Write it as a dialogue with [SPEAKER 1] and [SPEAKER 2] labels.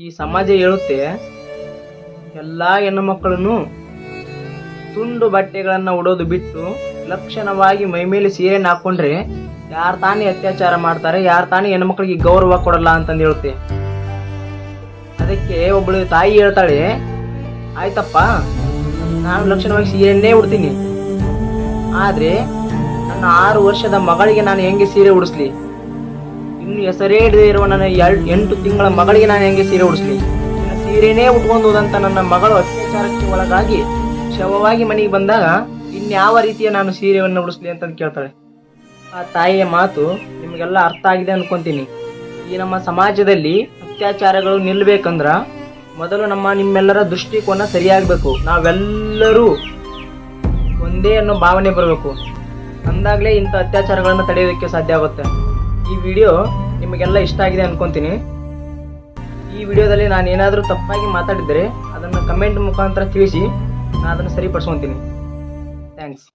[SPEAKER 1] ಈ ಸಮಾಜ ಹೇಳುತ್ತೆ, ಎಲ್ಲ ಹೆಣ್ಣು ಮಕ್ಕಳನ್ನು ತುಂಡು ಬಟ್ಟೆಗಳನ್ನು ಉಡೋದು ಬಿಟ್ಟು ಲಕ್ಷಣವಾಗಿ ಮೈಮೇಲೆ ಸೀರೆಯನ್ನು ಹಾಕೊಂಡ್ರೆ ಯಾರು ತಾನೇ ಅತ್ಯಾಚಾರ ಮಾಡ್ತಾರೆ, ಯಾರು ತಾನೇ ಹೆಣ್ಮಕ್ಳಿಗೆ ಗೌರವ ಕೊಡಲ್ಲ ಅಂತಂದು ಹೇಳುತ್ತೆ. ಅದಕ್ಕೆ ಒಬ್ಬಳು ತಾಯಿ ಹೇಳ್ತಾಳೆ, ಆಯ್ತಪ್ಪ, ನಾನು ಲಕ್ಷಣವಾಗಿ ಸೀರೆಯನ್ನೇ ಉಡ್ತೀನಿ. ಆದ್ರೆ ನನ್ನ ಆರು ವರ್ಷದ ಮಗಳಿಗೆ ನಾನು ಹೆಂಗೆ ಸೀರೆ ಉಡಿಸ್ಲಿ? ಇನ್ನು ಹೆಸರೇ ಹಿಡಿದೇ ಇರುವ ನನ್ನ ಎರಡು ಎಂಟು ತಿಂಗಳ ಮಗಳಿಗೆ ನಾನು ಹೆಂಗೆ ಸೀರೆ ಉಡಿಸ್ಲಿ? ಸೀರೆನೇ ಉಟ್ಕೊಂಡು ಹೋದಂತ ನನ್ನ ಮಗಳು ಅತ್ಯಾಚಾರಕ್ಕೆ ಒಳಗಾಗಿ ಶವವಾಗಿ ಮನೆಗೆ ಬಂದಾಗ ಇನ್ಯಾವ ರೀತಿಯ ನಾನು ಸೀರೆಯನ್ನು ಉಡಿಸ್ಲಿ ಅಂತ ಕೇಳ್ತಾಳೆ. ಆ ತಾಯಿಯ ಮಾತು ನಿಮಗೆಲ್ಲ ಅರ್ಥ ಆಗಿದೆ ಅನ್ಕೊಂತೀನಿ. ಈ ನಮ್ಮ ಸಮಾಜದಲ್ಲಿ ಅತ್ಯಾಚಾರಗಳು ನಿಲ್ಬೇಕಂದ್ರ ಮೊದಲು ನಮ್ಮ ನಿಮ್ಮೆಲ್ಲರ ದೃಷ್ಟಿಕೋನ ಸರಿಯಾಗಬೇಕು. ನಾವೆಲ್ಲರೂ ಒಂದೇ ಅನ್ನೋ ಭಾವನೆ ಬರಬೇಕು. ಅಂದಾಗಲೇ ಇಂಥ ಅತ್ಯಾಚಾರಗಳನ್ನು ತಡೆಯೋದಕ್ಕೆ ಸಾಧ್ಯ ಆಗುತ್ತೆ. ಈ ವಿಡಿಯೋ ನಿಮಗೆಲ್ಲ ಇಷ್ಟ ಆಗಿದೆ ಅನ್ಕೊಂತೀನಿ. ಈ ವಿಡಿಯೋದಲ್ಲಿ ನಾನು ಏನಾದರೂ ತಪ್ಪಾಗಿ ಮಾತಾಡಿದರೆ ಅದನ್ನು ಕಮೆಂಟ್ ಮುಖಾಂತರ ತಿಳಿಸಿ, ನಾನು ಅದನ್ನು ಸರಿಪಡಿಸ್ಕೊತೀನಿ. ಥ್ಯಾಂಕ್ಸ್